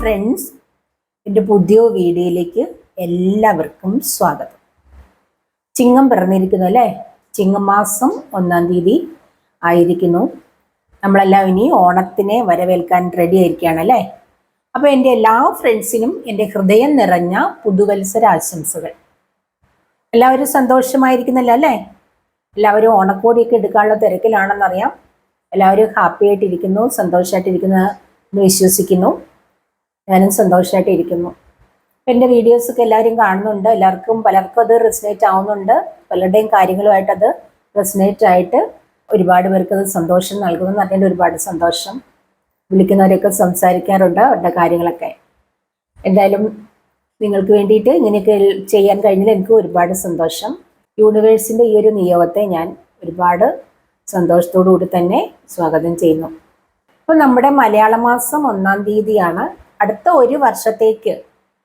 Friends എന്റെ പുതിയ വീഡിയോയിലേക്ക് എല്ലാവർക്കും സ്വാഗതം. ചിങ്ങം പിറന്നിരിക്കുന്നു അല്ലേ? ചിങ്ങമാസം ഒന്നാം തീയതി ആയിരിക്കുന്നു. നമ്മളെല്ലാം ഇനി ഓണത്തിനെ വരവേൽക്കാൻ റെഡി ആയിരിക്കുകയാണ് അല്ലേ? അപ്പോൾ എന്റെ എല്ലാ ഫ്രണ്ട്സിനും എന്റെ ഹൃദയം നിറഞ്ഞ പുതുവത്സര ആശംസകൾ. എല്ലാവരും സന്തോഷമായിരിക്കുന്നല്ലോ അല്ലേ? എല്ലാവരും ഓണക്കോടിയൊക്കെ എടുക്കാനുള്ള തിരക്കിലാണെന്നറിയാം. എല്ലാവരും ഹാപ്പി ആയിട്ടിരിക്കുന്നു സന്തോഷമായിട്ടിരിക്കുന്നു എന്ന് വിശ്വസിക്കുന്നു. ഞാനും സന്തോഷമായിട്ട് ഇരിക്കുന്നു. എന്റെ വീഡിയോസൊക്കെ എല്ലാവരും കാണുന്നുണ്ട്. എല്ലാവർക്കും പലർക്കും അത് റെസിനേറ്റ് ആവുന്നുണ്ട്. പലരുടെയും കാര്യങ്ങളുമായിട്ട് അത് റെസിനേറ്റ് ആയിട്ട് ഒരുപാട് പേർക്ക് അത് സന്തോഷം നൽകുന്നു അതിന്റെ ഒരുപാട് സന്തോഷം. വിളിക്കുന്നവരൊക്കെ സംസാരിക്കാറുണ്ട് അവരുടെ കാര്യങ്ങളൊക്കെ. എന്തായാലും നിങ്ങൾക്ക് വേണ്ടിയിട്ട് ഇങ്ങനെയൊക്കെ ചെയ്യാൻ കഴിഞ്ഞാൽ എനിക്ക് ഒരുപാട് സന്തോഷം. യൂണിവേഴ്സിന്റെ ഈ ഒരു നിയോഗത്തെ ഞാൻ ഒരുപാട് സന്തോഷത്തോടു കൂടി തന്നെ സ്വാഗതം ചെയ്യുന്നു. അപ്പോൾ നമ്മുടെ മലയാള മാസം ഒന്നാം തീയതിയാണ്. അടുത്ത ഒരു വർഷത്തേക്ക്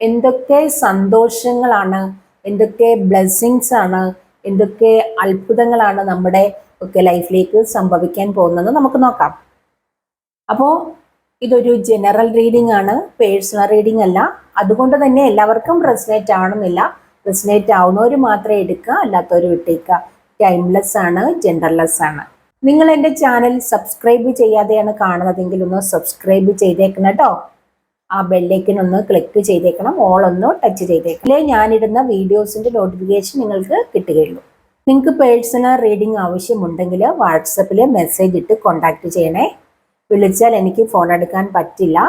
എന്തൊക്കെ സന്തോഷങ്ങളാണ് എന്തൊക്കെ ബ്ലെസ്സിങ്സ് ആണ് എന്തൊക്കെ അത്ഭുതങ്ങളാണ് നമ്മുടെ ഒക്കെ ലൈഫിലേക്ക് സംഭവിക്കാൻ പോകുന്നത് നമുക്ക് നോക്കാം. അപ്പോൾ ഇതൊരു ജനറൽ റീഡിംഗ് ആണ് പേഴ്സണൽ റീഡിംഗ് അല്ല. അതുകൊണ്ട് തന്നെ എല്ലാവർക്കും റെസിനേറ്റ് ആവണമെന്നില്ല. റെസിനേറ്റ് ആവുന്നവർ മാത്രമേ എടുക്കുക അല്ലാത്തവർ വിട്ടേക്കുക. ടൈംലെസ് ആണ് ജെൻഡർലെസ് ആണ്. നിങ്ങൾ എന്റെ ചാനൽ സബ്സ്ക്രൈബ് ചെയ്യാതെയാണ് കാണുന്നതെങ്കിൽ ഒന്ന് സബ്സ്ക്രൈബ് ചെയ്തേക്കണം കേട്ടോ. ആ ബെല്ലേക്കിന് ഒന്ന് ക്ലിക്ക് ചെയ്തേക്കണം. ഓൾ ഒന്ന് ടച്ച് ചെയ്തേക്കണം. അല്ലെ? ഞാനിടുന്ന വീഡിയോസിന്റെ നോട്ടിഫിക്കേഷൻ നിങ്ങൾക്ക് കിട്ടുകയുള്ളൂ. നിങ്ങൾക്ക് പേഴ്സണൽ റീഡിംഗ് ആവശ്യമുണ്ടെങ്കിൽ വാട്സപ്പിൽ മെസ്സേജ് ഇട്ട് കോൺടാക്റ്റ് ചെയ്യണേ. വിളിച്ചാൽ എനിക്ക് ഫോൺ എടുക്കാൻ പറ്റില്ല.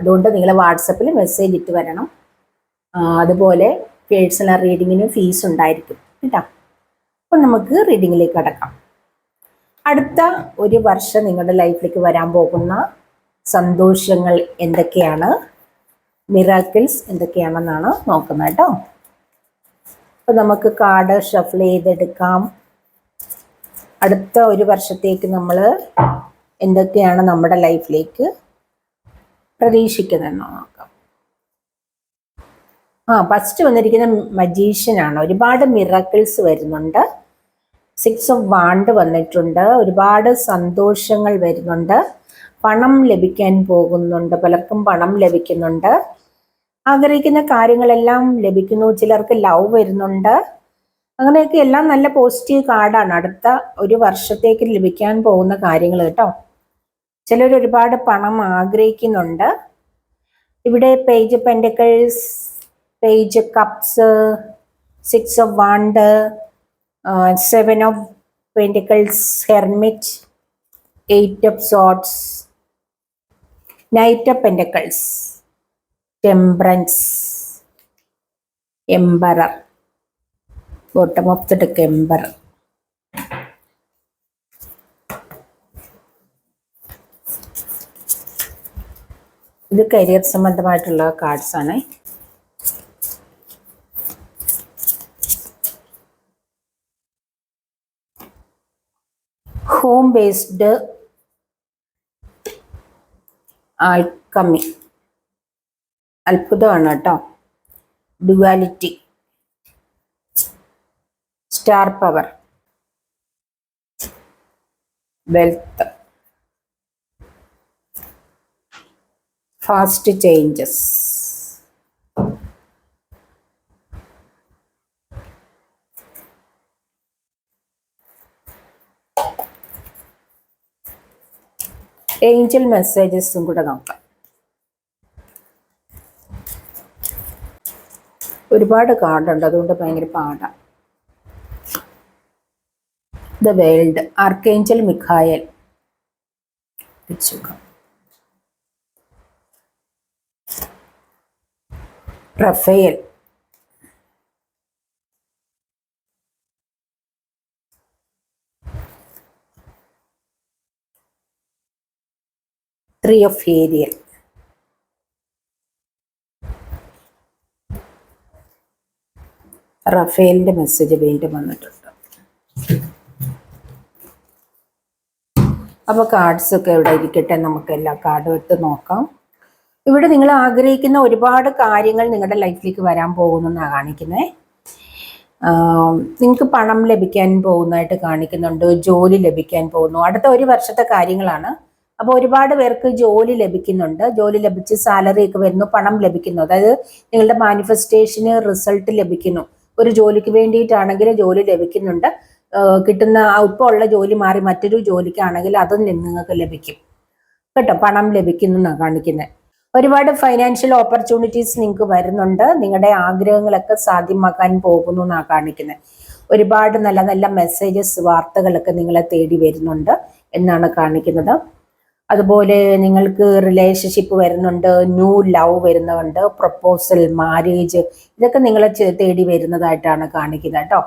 അതുകൊണ്ട് നിങ്ങൾ വാട്സപ്പിൽ മെസ്സേജ് ഇട്ട് വരണം. അതുപോലെ പേഴ്സണൽ റീഡിങ്ങിന് ഫീസ് ഉണ്ടായിരിക്കും. കേട്ടോ? അപ്പം നമുക്ക് റീഡിങ്ങിലേക്ക് കടക്കാം. അടുത്ത ഒരു വർഷം നിങ്ങളുടെ ലൈഫിലേക്ക് വരാൻ പോകുന്ന സന്തോഷങ്ങൾ എന്തൊക്കെയാണ്? മിറാക്കിൾസ് എന്തൊക്കെയാണെന്നാണ് നോക്കുന്നത് കേട്ടോ. അപ്പം നമുക്ക് കാർഡ് ഷഫിൾ ചെയ്തെടുക്കാം. അടുത്ത ഒരു വർഷത്തേക്ക് നമ്മൾ എന്തൊക്കെയാണ് നമ്മുടെ ലൈഫിലേക്ക് പ്രതീക്ഷിക്കുന്നതെന്ന് നോക്കാം. ആ ഫസ്റ്റ് വന്നിരിക്കുന്ന മജീഷ്യനാണ്. ഒരുപാട് മിറക്കിൾസ് വരുന്നുണ്ട്. സിക്സ് ഓഫ് വാണ്ട് വന്നിട്ടുണ്ട്. ഒരുപാട് സന്തോഷങ്ങൾ വരുന്നുണ്ട്. പണം ലഭിക്കാൻ പോകുന്നുണ്ട്. പലർക്കും പണം ലഭിക്കുന്നുണ്ട്. ആഗ്രഹിക്കുന്ന കാര്യങ്ങളെല്ലാം ലഭിക്കുന്നു. ചിലർക്ക് ലവ് വരുന്നുണ്ട്. അങ്ങനെയൊക്കെ എല്ലാം നല്ല പോസിറ്റീവ് കാർഡാണ് അടുത്ത ഒരു വർഷത്തേക്ക് ലഭിക്കാൻ പോകുന്ന കാര്യങ്ങൾ കേട്ടോ. ചിലർ ഒരുപാട് പണം ആഗ്രഹിക്കുന്നുണ്ട്. ഇവിടെ page pentacles page cups six of wands seven of pentacles hermit eight of swords knight of pentacles temperance emperor bottom of the deck emperor ഇത് കരിയർ സംബന്ധമായിട്ടുള്ള കാർഡ്സ് ആണ്. ഹോം ബേസ്ഡ് ആൾക്കമ്മി അത്ഭുതമാണ് കേട്ടോ. Duality star power wealth fast changes angel മെസ്സേജസും കൂടെ നോക്കാം. ഒരുപാട് കാർഡുണ്ട് അതുകൊണ്ട് ഭയങ്കര പാടാണ് the world archangel Michael. Raphael. Three of Ariel റഫേലിന്റെ message വീണ്ടും വന്നിട്ടുണ്ട്. അപ്പോൾ കാർഡ്സ് ഒക്കെ ഇവിടെ ഇരിക്കട്ടെ നമുക്ക് എല്ലാ കാർഡും എടുത്ത് നോക്കാം. ഇവിടെ നിങ്ങൾ ആഗ്രഹിക്കുന്ന ഒരുപാട് കാര്യങ്ങൾ നിങ്ങളുടെ ലൈഫിലേക്ക് വരാൻ പോകുന്നെന്നാണ് കാണിക്കുന്നത് നിങ്ങൾക്ക് പണം ലഭിക്കാൻ പോകുന്നതായിട്ട് കാണിക്കുന്നുണ്ട് ജോലി ലഭിക്കാൻ പോകുന്നു. അടുത്ത ഒരു വർഷത്തെ കാര്യങ്ങളാണ്. അപ്പോൾ ഒരുപാട് പേർക്ക് ജോലി ലഭിക്കുന്നുണ്ട്. ജോലി ലഭിച്ച് സാലറി ഒക്കെ വരുന്നു പണം ലഭിക്കുന്നു. അതായത് നിങ്ങളുടെ മാനിഫെസ്റ്റേഷന് റിസൾട്ട് ലഭിക്കുന്നു. ഒരു ജോലിക്ക് വേണ്ടിയിട്ടാണെങ്കിൽ ജോലി ലഭിക്കുന്നുണ്ട്. കിട്ടുന്ന ഇപ്പോൾ ഉള്ള ജോലി മാറി മറ്റൊരു ജോലിക്കാണെങ്കിൽ അതും നിങ്ങൾക്ക് ലഭിക്കും. കേട്ടോ? പണം ലഭിക്കുന്നു കാണിക്കുന്നത് ഒരുപാട് ഫൈനാൻഷ്യൽ ഓപ്പർച്യൂണിറ്റീസ് നിങ്ങൾക്ക് വരുന്നുണ്ട്. നിങ്ങളുടെ ആഗ്രഹങ്ങളൊക്കെ സാധ്യമാക്കാൻ പോകുന്നു എന്നാണ് കാണിക്കുന്നത് ഒരുപാട് നല്ല നല്ല മെസ്സേജസ് വാർത്തകളൊക്കെ നിങ്ങളെ തേടി വരുന്നുണ്ട് എന്നാണ് കാണിക്കുന്നത്. അതുപോലെ നിങ്ങൾക്ക് റിലേഷൻഷിപ്പ് വരുന്നുണ്ട് ന്യൂ ലവ് വരുന്നുണ്ട് പ്രപ്പോസൽ മാരേജ് ഇതൊക്കെ നിങ്ങളെ തേടി വരുന്നതായിട്ടാണ് കാണിക്കുന്നത് കേട്ടോ.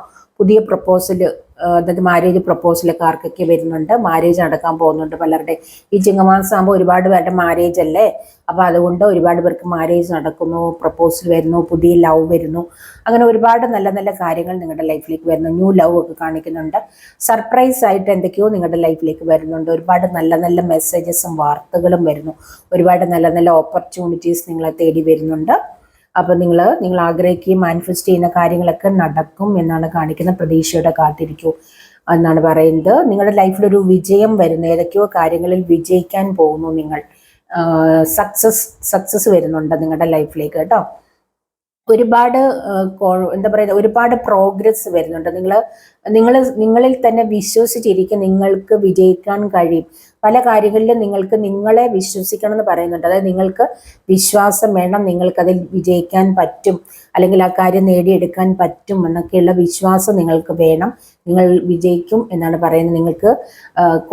പുതിയ പ്രപ്പോസൽ അതായത് മാരേജ് പ്രപ്പോസലൊക്കെ ആർക്കൊക്കെ വരുന്നുണ്ട്. മാരേജ് നടക്കാൻ പോകുന്നുണ്ട്. പലരുടെ ഈ ചിങ്ങമാസം ആകുമ്പോൾ ഒരുപാട് പേരുടെ മാരേജ് അല്ലേ? അപ്പോൾ അതുകൊണ്ട് ഒരുപാട് പേർക്ക് മാരേജ് നടക്കുന്നു പ്രപ്പോസൽ വരുന്നു പുതിയ ലവ് വരുന്നു. അങ്ങനെ ഒരുപാട് നല്ല നല്ല കാര്യങ്ങൾ നിങ്ങളുടെ ലൈഫിലേക്ക് വരുന്നു. ന്യൂ ലവ് ഒക്കെ കാണിക്കുന്നുണ്ട്. സർപ്രൈസ് ആയിട്ട് എന്തൊക്കെയോ നിങ്ങളുടെ ലൈഫിലേക്ക് വരുന്നുണ്ട്. ഒരുപാട് നല്ല നല്ല മെസ്സേജസും വാർത്തകളും വരുന്നു. ഒരുപാട് നല്ല നല്ല ഓപ്പർച്യൂണിറ്റീസ് നിങ്ങളെ തേടി വരുന്നുണ്ട്. അപ്പോൾ നിങ്ങൾ നിങ്ങൾ ആഗ്രഹിക്കുകയും മാനിഫെസ്റ്റ് ചെയ്യുന്ന കാര്യങ്ങളൊക്കെ നടക്കും എന്നാണ് കാണിക്കുന്ന പ്രതീക്ഷയുടെ കാത്തിരിക്കൂ എന്നാണ് പറയുന്നത്. നിങ്ങളുടെ ലൈഫിൽ ഒരു വിജയം വരുന്നു. ഏതൊക്കെയോ കാര്യങ്ങളിൽ വിജയിക്കാൻ പോകുന്നു നിങ്ങൾ. സക്സസ് സക്സസ് വരുന്നുണ്ട് നിങ്ങളുടെ ലൈഫിലേക്ക് കേട്ടോ. ഒരുപാട് എന്താ പറയുക ഒരുപാട് പ്രോഗ്രസ് വരുന്നുണ്ട്. നിങ്ങൾ നിങ്ങൾ നിങ്ങളിൽ തന്നെ വിശ്വസിച്ചിരിക്കും നിങ്ങൾക്ക് വിജയിക്കാൻ കഴിയും. പല കാര്യങ്ങളിലും നിങ്ങൾക്ക് നിങ്ങളെ വിശ്വസിക്കണം എന്ന് പറയുന്നുണ്ട്. അതായത് നിങ്ങൾക്ക് വിശ്വാസം വേണം നിങ്ങൾക്ക് അതിൽ വിജയിക്കാൻ പറ്റും. അല്ലെങ്കിൽ ആ കാര്യം നേടിയെടുക്കാൻ പറ്റും എന്നൊക്കെയുള്ള വിശ്വാസം നിങ്ങൾക്ക് വേണം. നിങ്ങൾ വിജയിക്കും എന്നാണ് പറയുന്നത്. നിങ്ങൾക്ക്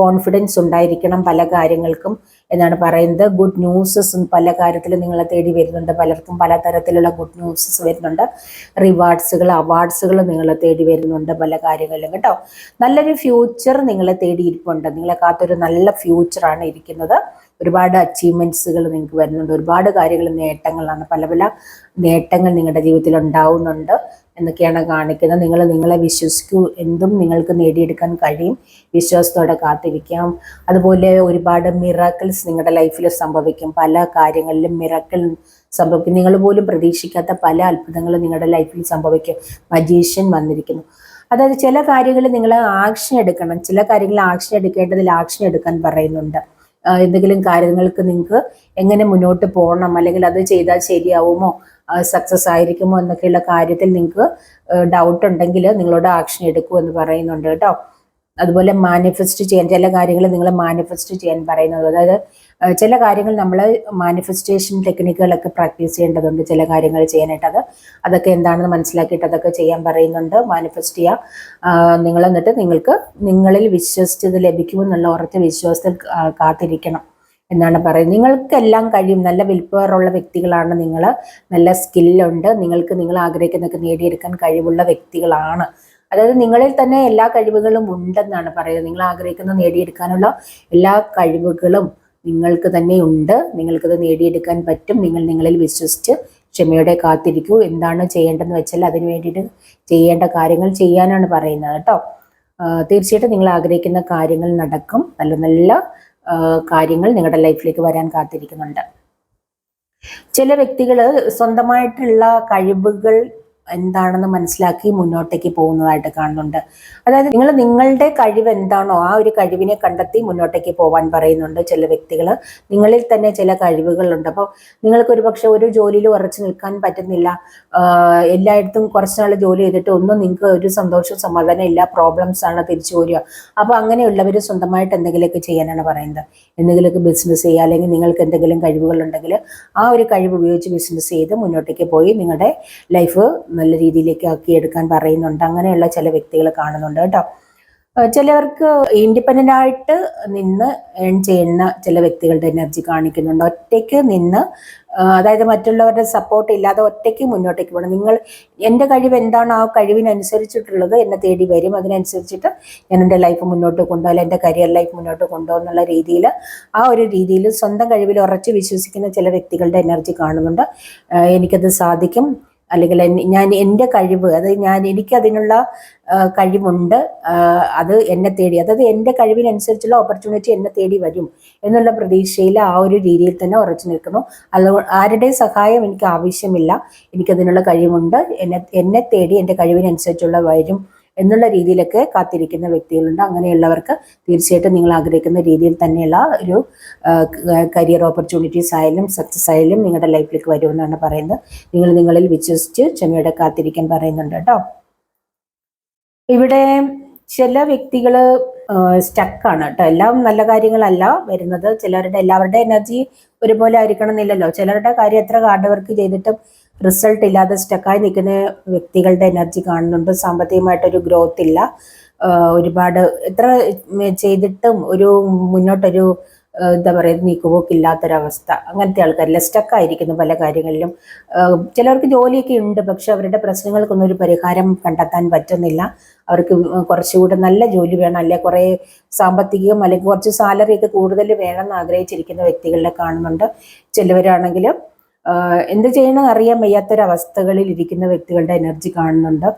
കോൺഫിഡൻസ് ഉണ്ടായിരിക്കണം പല കാര്യങ്ങൾക്കും എന്നാണ് പറയുന്നത്. ഗുഡ് ന്യൂസസ് പല കാര്യത്തിലും നിങ്ങളെ തേടി വരുന്നുണ്ട്. പലർക്കും പല തരത്തിലുള്ള ഗുഡ് ന്യൂസസ് വരുന്നുണ്ട്. റിവാർഡ്സുകൾ അവാർഡ്സുകൾ നിങ്ങളെ തേടി വരുന്നുണ്ട് പല കാര്യങ്ങളിലും. കേട്ടോ? നല്ലൊരു ഫ്യൂച്ചർ നിങ്ങളെ തേടിയിരിപ്പുണ്ട്. നിങ്ങളെ കാത്തൊരു നല്ല ഫ്യൂച്ചറാണ് ഇരിക്കുന്നത്. ഒരുപാട് അച്ചീവ്മെന്റ്സുകൾ നിങ്ങൾക്ക് വരുന്നുണ്ട്. ഒരുപാട് കാര്യങ്ങൾ നേട്ടങ്ങളാണ്. പല പല നേട്ടങ്ങൾ നിങ്ങളുടെ ജീവിതത്തിൽ ഉണ്ടാവുന്നുണ്ട്. എന്നൊക്കെയാണ് കാണിക്കുന്നത്. നിങ്ങൾ നിങ്ങളെ വിശ്വസിക്കൂ. എന്തും നിങ്ങൾക്ക് നേടിയെടുക്കാൻ കഴിയും. വിശ്വാസത്തോടെ കാത്തിരിക്കാം. അതുപോലെ ഒരുപാട് മിറാക്കിൾസ് നിങ്ങളുടെ ലൈഫിൽ സംഭവിക്കും. പല കാര്യങ്ങളിലും മിറാക്കിൾ സംഭവിക്കും. നിങ്ങൾ പോലും പ്രതീക്ഷിക്കാത്ത പല അത്ഭുതങ്ങളും നിങ്ങളുടെ ലൈഫിൽ സംഭവിക്കും. മജീഷ്യൻ വന്നിരിക്കുന്നു. അതായത് ചില കാര്യങ്ങളിൽ നിങ്ങൾ ആക്ഷൻ എടുക്കണം. ചില കാര്യങ്ങൾ ആക്ഷൻ എടുക്കേണ്ടതിൽ ആക്ഷൻ എടുക്കാൻ പറയുന്നുണ്ട്. എന്തെങ്കിലും കാര്യങ്ങൾക്ക് നിങ്ങൾക്ക് എങ്ങനെ മുന്നോട്ട് പോകണം? അല്ലെങ്കിൽ അത് ചെയ്താൽ ശരിയാവുമോ? സക്സസ് ആയിരിക്കുമോ? എന്നൊക്കെയുള്ള കാര്യത്തിൽ നിങ്ങൾക്ക് ഡൗട്ട് ഉണ്ടെങ്കിൽ നിങ്ങളോട് ആക്ഷൻ എടുക്കൂ എന്ന് പറയുന്നുണ്ട് കേട്ടോ. അതുപോലെ മാനിഫെസ്റ്റ് ചെയ്യാൻ ചില കാര്യങ്ങൾ നിങ്ങൾ മാനിഫെസ്റ്റ് ചെയ്യാൻ പറയുന്നത്. അതായത് ചില കാര്യങ്ങൾ നമ്മൾ മാനിഫെസ്റ്റേഷൻ ടെക്നിക്കുകളൊക്കെ പ്രാക്ടീസ് ചെയ്യേണ്ടതുണ്ട് ചില കാര്യങ്ങൾ ചെയ്യാനായിട്ട്. അത് അതൊക്കെ എന്താണെന്ന് മനസ്സിലാക്കിയിട്ട് അതൊക്കെ ചെയ്യാൻ പറയുന്നുണ്ട്. മാനിഫെസ്റ്റ് ചെയ്യുക നിങ്ങൾ എന്നിട്ട് നിങ്ങൾക്ക് നിങ്ങളിൽ വിശ്വസിച്ചത് ലഭിക്കുമെന്നുള്ള ഉറച്ച വിശ്വാസത്തിൽ കാത്തിരിക്കണം എന്നാണ് പറയുന്നത്. നിങ്ങൾക്കെല്ലാം കഴിയും. നല്ല വിൽപ്പവറുള്ള വ്യക്തികളാണ് നിങ്ങൾ. നല്ല സ്കില്ലുണ്ട് നിങ്ങൾക്ക് നിങ്ങൾ ആഗ്രഹിക്കുന്നതൊക്കെ നേടിയെടുക്കാൻ കഴിവുള്ള വ്യക്തികളാണ്. അതായത് നിങ്ങളിൽ തന്നെ എല്ലാ കഴിവുകളും ഉണ്ടെന്നാണ് പറയുന്നത്. നിങ്ങൾ ആഗ്രഹിക്കുന്ന നേടിയെടുക്കാനുള്ള എല്ലാ കഴിവുകളും നിങ്ങൾക്ക് തന്നെ ഉണ്ട്. നിങ്ങൾക്കത് നേടിയെടുക്കാൻ പറ്റും. നിങ്ങൾ നിങ്ങളിൽ വിശ്വസിച്ച് ക്ഷമയോടെ കാത്തിരിക്കൂ. എന്താണ് ചെയ്യേണ്ടതെന്ന് വെച്ചാൽ അതിന് വേണ്ടിയിട്ട് ചെയ്യേണ്ട കാര്യങ്ങൾ ചെയ്യാനാണ് പറയുന്നത് കേട്ടോ. തീർച്ചയായിട്ടും നിങ്ങൾ ആഗ്രഹിക്കുന്ന കാര്യങ്ങൾ നടക്കും. നല്ല നല്ല കാര്യങ്ങൾ നിങ്ങളുടെ ലൈഫിലേക്ക് വരാൻ കാത്തിരിക്കുന്നുണ്ട്. ചില വ്യക്തികൾ സ്വന്തമായിട്ടുള്ള കഴിവുകൾ എന്താണെന്ന് മനസ്സിലാക്കി മുന്നോട്ടേക്ക് പോകുന്നതായിട്ട് കാണുന്നുണ്ട്. അതായത് നിങ്ങൾ നിങ്ങളുടെ കഴിവ് എന്താണോ ആ ഒരു കഴിവിനെ കണ്ടെത്തി മുന്നോട്ടേക്ക് പോകാൻ പറയുന്നുണ്ട് ചില വ്യക്തികൾ നിങ്ങളിൽ തന്നെ ചില കഴിവുകളുണ്ട്. അപ്പോൾ നിങ്ങൾക്ക് ഒരു പക്ഷെ ഒരു ജോലിയിൽ ഉറച്ചു നിൽക്കാൻ പറ്റുന്നില്ല. എല്ലായിടത്തും കുറച്ച് നാൾ ജോലി ചെയ്തിട്ട് ഒന്നും നിങ്ങൾക്ക് ഒരു സന്തോഷം സമാധാനം ഇല്ല. പ്രോബ്ലംസ് ആണ് തിരിച്ചു വരിക. അപ്പോൾ അങ്ങനെയുള്ളവർ സ്വന്തമായിട്ട് എന്തെങ്കിലുമൊക്കെ ചെയ്യാനാണ് പറയുന്നത്. എന്തെങ്കിലുമൊക്കെ ബിസിനസ് ചെയ്യുക അല്ലെങ്കിൽ നിങ്ങൾക്ക് എന്തെങ്കിലും കഴിവുകളുണ്ടെങ്കിൽ ആ ഒരു കഴിവ് ഉപയോഗിച്ച് ബിസിനസ് ചെയ്ത് മുന്നോട്ടേക്ക് പോയി നിങ്ങളുടെ ലൈഫ് നല്ല രീതിയിലേക്ക് ആക്കിയെടുക്കാൻ പറയുന്നുണ്ട്. അങ്ങനെയുള്ള ചില വ്യക്തികളെ കാണുന്നുണ്ട് കേട്ടോ. ചിലവർക്ക് ഇൻഡിപെൻഡന്റ് ആയിട്ട് നിന്ന് ഏൺ ചെയ്യുന്ന ചില വ്യക്തികളുടെ എനർജി കാണിക്കുന്നുണ്ട്. ഒറ്റയ്ക്ക് നിന്ന് അതായത് മറ്റുള്ളവരുടെ സപ്പോർട്ട് ഇല്ലാതെ ഒറ്റയ്ക്ക് മുന്നോട്ടേക്ക് പോകണം. നിങ്ങൾ എന്റെ കഴിവ് എന്താണ്? ആ കഴിവിനനുസരിച്ചിട്ടുള്ളത് എന്നെ തേടി വരും. അതിനനുസരിച്ചിട്ട് ഞാൻ എന്റെ ലൈഫ് മുന്നോട്ട് കൊണ്ടുപോകാൻ എന്റെ കരിയർ ലൈഫ് മുന്നോട്ട് കൊണ്ടുപോകുന്നുള്ള രീതിയിൽ ആ ഒരു രീതിയിൽ സ്വന്തം കഴിവിൽ ഉറച്ച് വിശ്വസിക്കുന്ന ചില വ്യക്തികളുടെ എനർജി കാണുന്നുണ്ട്. എനിക്കത് സാധിക്കും. അല്ലെങ്കിൽ ഞാൻ എന്റെ കഴിവ് അതായത് ഞാൻ എനിക്ക് അതിനുള്ള കഴിവുണ്ട് അത് എന്നെ തേടി അതായത് എന്റെ കഴിവിനനുസരിച്ചുള്ള ഓപ്പർച്യൂണിറ്റി എന്നെ തേടി വരും എന്നുള്ള പ്രതീക്ഷയിൽ ആ ഒരു രീതിയിൽ തന്നെ ഉറച്ചു നിൽക്കുന്നു. അത് ആരുടെ സഹായം എനിക്ക് ആവശ്യമില്ല. എനിക്കതിനുള്ള കഴിവുണ്ട്. എന്നെ എന്നെ തേടി എന്റെ കഴിവിനനുസരിച്ചുള്ള വരും എന്നുള്ള രീതിയിലൊക്കെ കാത്തിരിക്കുന്ന വ്യക്തികളുണ്ട്. അങ്ങനെയുള്ളവർക്ക് തീർച്ചയായിട്ടും നിങ്ങൾ ആഗ്രഹിക്കുന്ന രീതിയിൽ തന്നെയുള്ള ഒരു കരിയർ ഓപ്പർച്യൂണിറ്റീസ് ആയാലും സക്സസ് ആയാലും നിങ്ങളുടെ ലൈഫിലേക്ക് വരുമെന്നാണ് പറയുന്നത്. നിങ്ങൾ നിങ്ങളിൽ വിശ്വസിച്ച് ക്ഷമയോടെ കാത്തിരിക്കാൻ പറയുന്നുണ്ട് കേട്ടോ. ഇവിടെ ചില വ്യക്തികൾ സ്റ്റക്കാണ് കേട്ടോ. എല്ലാം നല്ല കാര്യങ്ങളല്ല വരുന്നത്. ചിലരുടെ എല്ലാവരുടെ എനർജി ഒരുപോലെ ആയിരിക്കണം എന്നില്ലല്ലോ ചിലരുടെ കാര്യം എത്ര ഹാർഡ് വർക്ക് ചെയ്തിട്ടും റിസൾട്ട് ഇല്ലാതെ സ്റ്റക്കായി നിൽക്കുന്ന വ്യക്തികളുടെ എനർജി കാണുന്നുണ്ട്. സാമ്പത്തികമായിട്ടൊരു ഗ്രോത്ത് ഇല്ല. ഒരുപാട് എത്ര ചെയ്തിട്ടും ഒരു മുന്നോട്ടൊരു എന്താ പറയുക നീക്കുപോക്കില്ലാത്തൊരവസ്ഥ. അങ്ങനത്തെ ആൾക്കാരില്ല. സ്റ്റക്കായിരിക്കുന്നു പല കാര്യങ്ങളിലും. ചിലവർക്ക് ജോലിയൊക്കെ ഉണ്ട്. പക്ഷെ അവരുടെ പ്രശ്നങ്ങൾക്കൊന്നും ഒരു പരിഹാരം കണ്ടെത്താൻ പറ്റുന്നില്ല. അവർക്ക് കുറച്ചുകൂടെ നല്ല ജോലി വേണം. അല്ലെ കുറേ സാമ്പത്തികം അല്ലെങ്കിൽ കുറച്ച് സാലറി ഒക്കെ കൂടുതൽ വേണം എന്ന് ആഗ്രഹിച്ചിരിക്കുന്ന വ്യക്തികളെ കാണുന്നുണ്ട്. ചിലവരാണെങ്കിൽ എന്ത് ചെയ്യണമെന്ന് അറിയാൻ വയ്യാത്തൊരവസ്ഥകളിൽ ഇരിക്കുന്ന വ്യക്തികളുടെ എനർജി കാണുന്നുണ്ട്.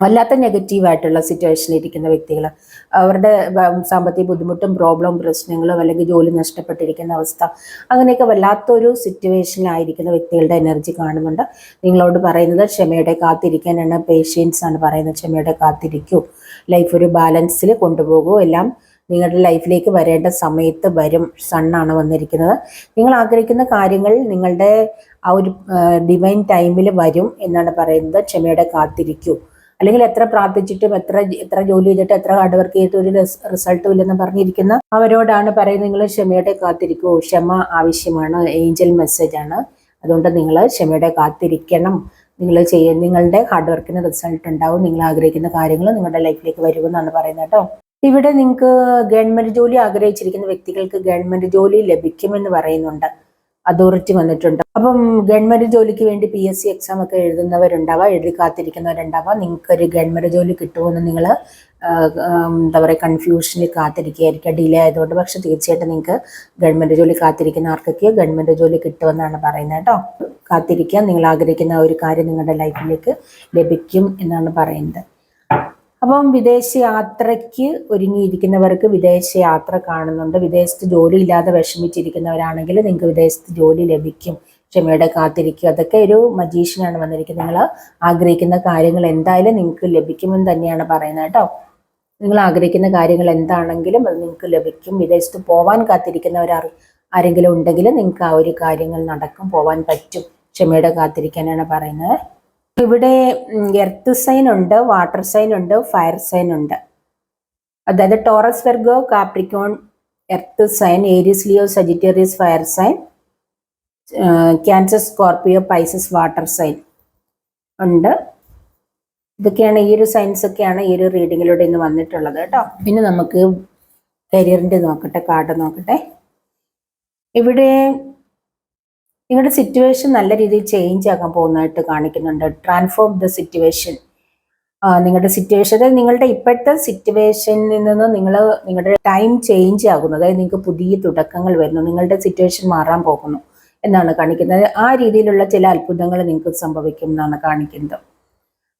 വല്ലാത്ത നെഗറ്റീവായിട്ടുള്ള സിറ്റുവേഷനിൽ ഇരിക്കുന്ന വ്യക്തികൾ അവരുടെ സാമ്പത്തിക ബുദ്ധിമുട്ടും പ്രോബ്ലം പ്രശ്നങ്ങളും അല്ലെങ്കിൽ ജോലി നഷ്ടപ്പെട്ടിരിക്കുന്ന അവസ്ഥ അങ്ങനെയൊക്കെ വല്ലാത്തൊരു സിറ്റുവേഷനിലായിരിക്കുന്ന വ്യക്തികളുടെ എനർജി കാണുന്നുണ്ട്. നിങ്ങളോട് പറയുന്നത് ക്ഷമയുടെ കാത്തിരിക്കാനാണ്. പേഷ്യൻസ് ആണ് പറയുന്നത്. ക്ഷമയുടെ കാത്തിരിക്കൂ. ലൈഫ് ഒരു ബാലൻസിൽ കൊണ്ടുപോകൂ. എല്ലാം നിങ്ങളുടെ ലൈഫിലേക്ക് വരേണ്ട സമയത്ത് വരും. സണ്ണാണ് വന്നിരിക്കുന്നത്. നിങ്ങൾ ആഗ്രഹിക്കുന്ന കാര്യങ്ങൾ നിങ്ങളുടെ ആ ഒരു ഡിവൈൻ ടൈമിൽ വരും എന്നാണ് പറയുന്നത്. ക്ഷമയുടെ കാത്തിരിക്കൂ. അല്ലെങ്കിൽ എത്ര പ്രാർത്ഥിച്ചിട്ടും എത്ര എത്ര ജോലി ചെയ്തിട്ട് എത്ര ഹാർഡ് വർക്ക് ചെയ്തിട്ട് ഒരു റിസൾട്ടും ഇല്ലെന്ന് പറഞ്ഞിരിക്കുന്ന അവരോടാണ് പറയുന്നത്. നിങ്ങൾ ക്ഷമയുടെ കാത്തിരിക്കൂ. ക്ഷമ ആവശ്യമാണ്. ഏഞ്ചൽ മെസ്സേജ് ആണ്. അതുകൊണ്ട് നിങ്ങൾ ക്ഷമയുടെ കാത്തിരിക്കണം. നിങ്ങൾ ചെയ്യ നിങ്ങളുടെ ഹാർഡ് വർക്കിന് റിസൾട്ട് ഉണ്ടാവും. നിങ്ങൾ ആഗ്രഹിക്കുന്ന കാര്യങ്ങൾ നിങ്ങളുടെ ലൈഫിലേക്ക് വരുമെന്നാണ് പറയുന്നത് കേട്ടോ. ഇവിടെ നിങ്ങൾക്ക് ഗവൺമെന്റ് ജോലി ആഗ്രഹിച്ചിരിക്കുന്ന വ്യക്തികൾക്ക് ഗവൺമെന്റ് ജോലി ലഭിക്കുമെന്ന് പറയുന്നുണ്ട്. അതോറിറ്റി വന്നിട്ടുണ്ട്. അപ്പം ഗവൺമെന്റ് ജോലിക്ക് വേണ്ടി പി എസ് സി എക്സാം ഒക്കെ എഴുതുന്നവരുണ്ടാവാം എഴുതി കാത്തിരിക്കുന്നവരുണ്ടാവാം. നിങ്ങൾക്ക് ഒരു ഗവൺമെന്റ് ജോലി കിട്ടുമെന്ന് നിങ്ങൾ എന്താ പറയുക കൺഫ്യൂഷനിൽ കാത്തിരിക്കുകയായിരിക്കാം ഡിലേ ആയതുകൊണ്ട്. പക്ഷെ തീർച്ചയായിട്ടും നിങ്ങൾക്ക് ഗവൺമെന്റ് ജോലി കാത്തിരിക്കുന്ന ആർക്കൊക്കെയോ ഗവൺമെന്റ് ജോലി കിട്ടുമെന്നാണ് പറയുന്നത് കേട്ടോ. കാത്തിരിക്കുക നിങ്ങൾ ആഗ്രഹിക്കുന്ന ഒരു കാര്യം നിങ്ങളുടെ ലൈഫിലേക്ക് ലഭിക്കും എന്നാണ് പറയുന്നത്. അപ്പം വിദേശയാത്രയ്ക്ക് ഒരുങ്ങിയിരിക്കുന്നവർക്ക് വിദേശയാത്ര കാണുന്നുണ്ട്. വിദേശത്ത് ജോലി ഇല്ലാതെ വിഷമിച്ചിരിക്കുന്നവരാണെങ്കിൽ നിങ്ങൾക്ക് വിദേശത്ത് ജോലി ലഭിക്കും. ക്ഷമയുടെ കാത്തിരിക്കുക. അതൊക്കെ ഒരു മജീഷ്യനാണ് വന്നിരിക്കുന്നത്. നിങ്ങൾ ആഗ്രഹിക്കുന്ന കാര്യങ്ങൾ എന്തായാലും നിങ്ങൾക്ക് ലഭിക്കുമെന്ന് തന്നെയാണ് പറയുന്നത് കേട്ടോ. നിങ്ങൾ ആഗ്രഹിക്കുന്ന കാര്യങ്ങൾ എന്താണെങ്കിലും അത് നിങ്ങൾക്ക് ലഭിക്കും. വിദേശത്ത് പോവാൻ കാത്തിരിക്കുന്നവർ ആരെങ്കിലും ഉണ്ടെങ്കിൽ നിങ്ങൾക്ക് ആ ഒരു കാര്യങ്ങൾ നടക്കും. പോവാൻ പറ്റും. ക്ഷമയുടെ കാത്തിരിക്കാനാണ് പറയുന്നത്. ഇവിടെ എർത്ത് സൈൻ ഉണ്ട് വാട്ടർ സൈൻ ഉണ്ട് ഫയർ സൈൻ ഉണ്ട്. അതായത് Taurus Virgo Capricorn earth sign Aries Leo Sagittarius fire sign Cancer Scorpio Pisces water sign ഉണ്ട്. ഇതൊക്കെയാണ് ഈ ഒരു സയൻസ് ഒക്കെയാണ് ഈ ഒരു റീഡിങ്ങിലൂടെ ഇന്ന് വന്നിട്ടുള്ളത് കേട്ടോ. പിന്നെ നമുക്ക് കരിയറിന്റെ നോക്കട്ടെ കാർഡ് നോക്കട്ടെ. ഇവിടെ നിങ്ങളുടെ സിറ്റുവേഷൻ നല്ല രീതിയിൽ ചേഞ്ച് ആകാൻ പോകുന്നതായിട്ട് കാണിക്കുന്നുണ്ട്. ട്രാൻസ്ഫോം ദ സിറ്റുവേഷൻ നിങ്ങളുടെ സിറ്റുവേഷൻ അതായത് നിങ്ങളുടെ ഇപ്പോഴത്തെ സിറ്റുവേഷനിൽ നിന്ന് നിങ്ങൾ നിങ്ങളുടെ ടൈം ചേഞ്ച് ആകുന്നു. അതായത് നിങ്ങൾക്ക് പുതിയ തുടക്കങ്ങൾ വരുന്നു. നിങ്ങളുടെ സിറ്റുവേഷൻ മാറാൻ പോകുന്നു എന്നാണ് കാണിക്കുന്നത്. ആ രീതിയിലുള്ള ചില അത്ഭുതങ്ങൾ നിങ്ങൾക്ക് സംഭവിക്കും എന്നാണ് കാണിക്കുന്നത്.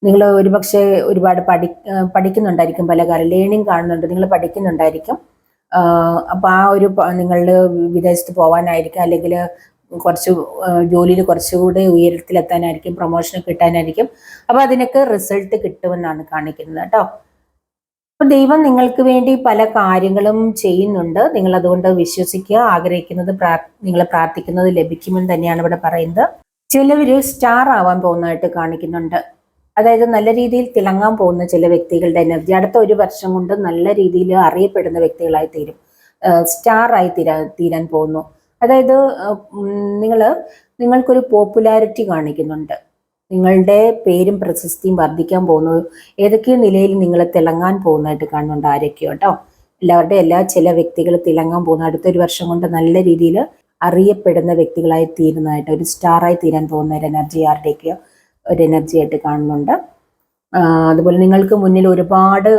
നിങ്ങൾ ഒരുപക്ഷെ ഒരുപാട് പഠി പഠിക്കുന്നുണ്ടായിരിക്കും പല കാര്യം. ലേണിംഗ് കാണുന്നുണ്ട്. നിങ്ങൾ പഠിക്കുന്നുണ്ടായിരിക്കും. അപ്പോൾ ആ ഒരു നിങ്ങളുടെ വിദേശത്ത് പോകാനായിരിക്കും അല്ലെങ്കിൽ കുറച്ച് ജോലിയിൽ കുറച്ചുകൂടി ഉയരത്തിലെത്താനായിരിക്കും പ്രൊമോഷൻ കിട്ടാനായിരിക്കും. അപ്പോൾ അതിനൊക്കെ റിസൾട്ട് കിട്ടുമെന്നാണ് കാണിക്കുന്നത് കേട്ടോ. അപ്പം ദൈവം നിങ്ങൾക്ക് വേണ്ടി പല കാര്യങ്ങളും ചെയ്യുന്നുണ്ട്. നിങ്ങൾ അതുകൊണ്ട് വിശ്വസിക്കുക ആഗ്രഹിക്കുന്നത് നിങ്ങൾ പ്രാർത്ഥിക്കുന്നത് ലഭിക്കുമെന്ന് തന്നെയാണ് ഇവിടെ പറയുന്നത്. ചിലവർ സ്റ്റാർ ആവാൻ പോകുന്നതായിട്ട് കാണിക്കുന്നുണ്ട്. അതായത് നല്ല രീതിയിൽ തിളങ്ങാൻ പോകുന്ന ചില വ്യക്തികളുടെ എനർജി അടുത്ത ഒരു വർഷം കൊണ്ട് നല്ല രീതിയിൽ അറിയപ്പെടുന്ന വ്യക്തികളായി തീരും. സ്റ്റാർ ആയി തീരാ തീരാൻ പോകുന്നു. അതായത് നിങ്ങൾ നിങ്ങൾക്കൊരു പോപ്പുലാരിറ്റി കാണിക്കുന്നുണ്ട്. നിങ്ങളുടെ പേരും പ്രശസ്തിയും വർദ്ധിക്കാൻ പോകുന്നു. ഏതൊക്കെ നിലയിൽ നിങ്ങൾ തിളങ്ങാൻ പോകുന്നതായിട്ട് കാണുന്നുണ്ട് ആരൊക്കെയോ കേട്ടോ എല്ലാവരുടെ എല്ലാ ചില വ്യക്തികൾ തിളങ്ങാൻ പോകുന്ന. അടുത്തൊരു വർഷം കൊണ്ട് നല്ല രീതിയിൽ അറിയപ്പെടുന്ന വ്യക്തികളായി തീരുന്നതായിട്ട് ഒരു സ്റ്റാറായി തീരാൻ പോകുന്ന ഒരു എനർജി ആരുടെയൊക്കെയോ ഒരു എനർജി ആയിട്ട് കാണുന്നുണ്ട്. അതുപോലെ നിങ്ങൾക്ക് മുന്നിൽ ഒരുപാട്